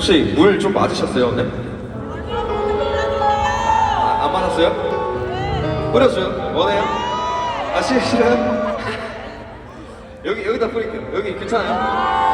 혹시 물 좀 맞으셨어요? 아, 안 맞았어요? 뿌렸어요? 원해요? 아 싫, 싫어요? 여기 여기다 뿌릴게요 여기 괜찮아요?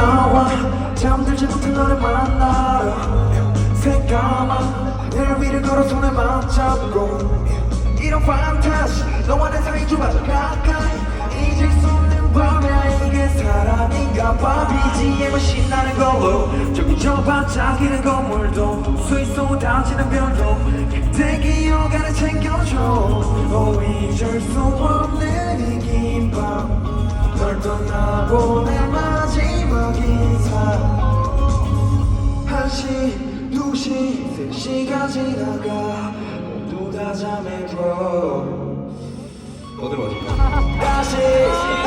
나와. 잠들지 못한 너를 만나러. 새까만 하늘 위를 걸어 손을 맞잡고. 이런 판타지 너와 내 사이 좁아져 가까이 잊을 수 없는 밤이야 이게 사랑인가 봐. BGM은 신나는 걸로 저기 저 반짝이는 건물도 수위 쏟아지는 별도 그때 기억 안에 챙겨줘. 어 잊을 수 없는 이긴 밤널 떠나고 내 시, 세시가 지나가 모두 다 잠에 들어 어디로 가지? 다시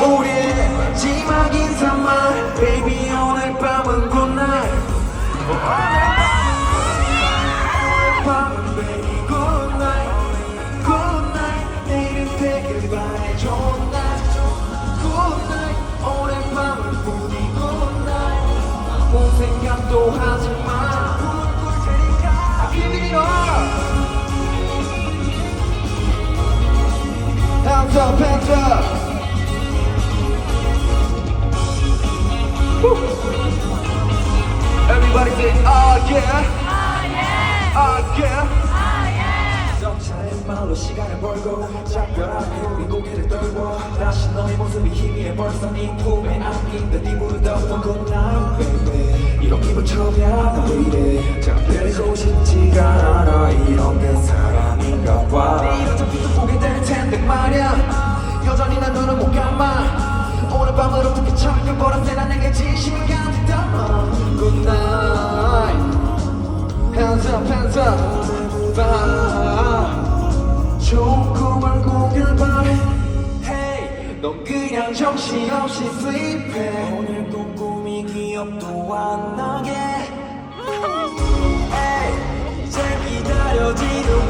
우리의 마지막 인사만 Baby 오늘 밤은 good 밤은 baby 내일은 되길 바래. 좋은 날. good 오늘 밤은 부디 good night 생각도 하지 마 Hands up, hands up. Woo. Everybody say, oh yeah. Oh yeah. 정차의 말로 시간을 벌고 작별하며 우리 고개를 떨고 다시 너의 모습이 희미해 벌써 네 품에 안긴다 네 덮은 good night baby 이런 기분 처음이야 나왜 이래 잠들고 싶지가 않아 이런 게 사랑인가 봐 봐. 좋은 꿈을 꾸길 바래. Hey, 넌 그냥 정신없이 sleep해. 오늘 꿈꾸미 기억도 안 나게. Hey, 이제 기다려지는